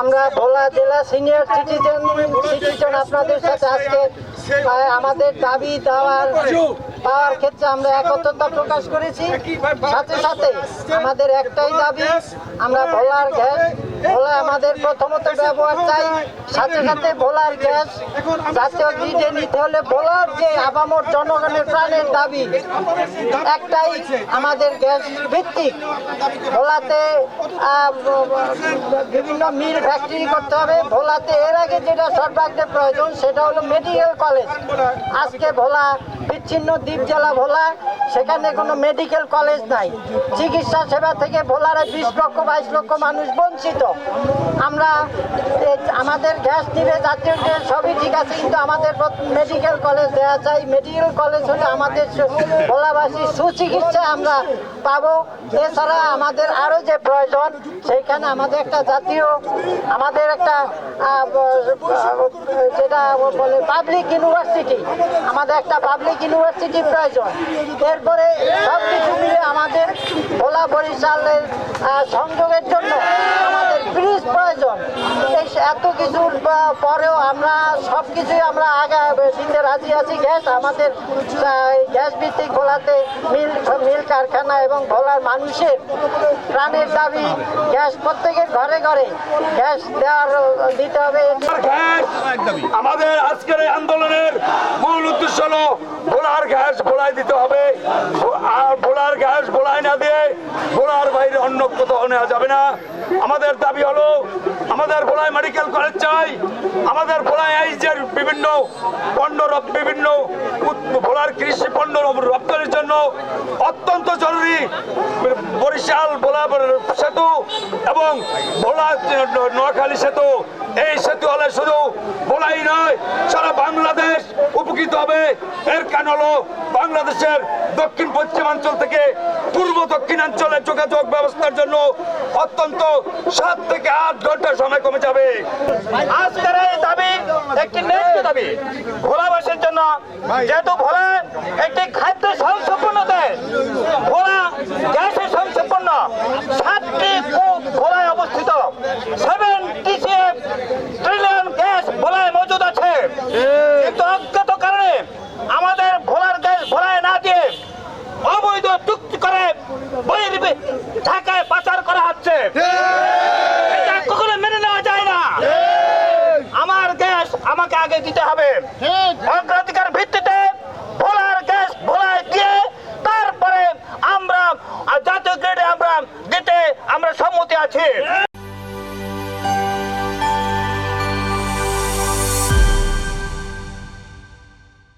আমরা ভোলা জেলা senior citizen citizen আপনাদের সাথে আজকে আমাদের দাবি দেওয়ার পাওয়ার ক্ষেত্রে আমরা একত্রতা প্রকাশ করেছি। সাথে সাথে আমাদের একটাই দাবি, আমরা ভোলার গ্যাস ভোলা আমাদের প্রথমত ব্যবহার চাই, সাথে সাথে ভোলার গ্যাস জাতীয় গ্রিডে নিতে হলে ভোলার যে আবামর জনগণের প্রাণের দাবি, একটাই আমাদের গ্যাস ভিত্তিক। ভোলাতে বিভিন্ন মিল ফ্যাক্টরি করতে হবে। ভোলাতে এর আগে যেটা সর্বাগ্রে প্রয়োজন, সেটা হলো মেডিকেল কলেজ। আজকে ভোলা বিচ্ছিন্ন দ্বীপ জেলা ভোলা, সেখানে কোনো মেডিকেল কলেজ নাই। চিকিৎসা সেবা থেকে ভোলারে বিশ লক্ষ বাইশ লক্ষ মানুষ বঞ্চিত। আমরা আমাদের গ্যাস নিবে জাতীয় গ্যাস সবই ঠিক আছে কিন্তু আমাদের মেডিকেল কলেজ দেওয়া চাই মেডিকেল কলেজ হলে আমাদের ভোলাবাসী সুচিকিৎসা আমরা পাবো। এছাড়া আমাদের আরও যে প্রয়োজন সেইখানে আমাদের একটা জাতীয় আমাদের একটা যেটা বলে পাবলিক ইউনিভার্সিটি আমাদের একটা পাবলিক ইউনিভার্সিটি প্রয়োজন। এরপরে সব কিছু মিলে আমাদের ভোলা বরিশালের আহ, সংযোগের জন্য আমাদের ব্রিজ প্রয়োজন এই এত কিছুর পরেও আমরা সব কিছুই আমরা আগা দিতে রাজি আছি। গ্যাস আমাদের গ্যাস ভিত্তিক ভোলাতে মিল মিল কারখানা এবং ভোলার মানুষের প্রাণের দাবি গ্যাস প্রত্যেকের ঘরে ঘরে গ্যাস দেওয়ার দিতে হবে। আমাদের আজকের এই আন্দোলনের মূল উদ্দেশ্য হলো ভোলার গ্যাস ভোলায় দিতে হবে। আর ভোলার গ্যাস ভোলায় না দিয়ে ভোলার বাইরে অন্য কোথাও নেওয়া যাবে আমাদের দাবি হলো, আমাদের ভোলায় মেডিকেল কলেজ চাই, আমাদের ভোলায় এইচের বিভিন্ন পণ্য বিভিন্ন ভোলার কৃষি পণ্য রপ্তানির জন্য অত্যন্ত জরুরি। বরিশাল ভোলা সেতু এবং ভোলা নোয়াখালী সেতু। এই সেতু হলে শুধু ভোলাই নয়, সারা বাংলাদেশ উপকৃত হবে। এর কারণ হলো বাংলাদেশের দক্ষিণ পশ্চিমাঞ্চল থেকে পূর্ব দক্ষিণাঞ্চলের যোগাযোগ ব্যবস্থার জন্য অত্যন্ত সাত থেকে আট ঘণ্টা সময় কমে যাবে। আজকের এই দাবি একটি ন্যায্য দাবি। ভোলাবাসীর জন্য যেহেতু ভোলা একটি খাদ্য সংসম্পন্ন দেশ ভোলা গ্যাসে সংসম্পন্ন সাতটি কূপ ভোলায় অবস্থিত সেভেন টিসিএফ ট্রিলিয়ন গ্যাস ভোলায় মজুদ আছে কিন্তু অজ্ঞাত কারণে আমাদের ভোলার গ্যাস ভোলায় না দিয়ে অবৈধ চুক্তি করে বহির্বি ঢাকায় পাচার করা হচ্ছে এটা কখনো মেনে নেওয়া যায় না আমার গ্যাস আমাকে আগে দিতে হবে। অগ্রাধিকার ভিত্তিতে ভোলার গ্যাস ভোলায় দিয়ে তারপরে আমরা জাতীয় গ্রেডে আমরা দিতে আমরা সম্মতি আছি।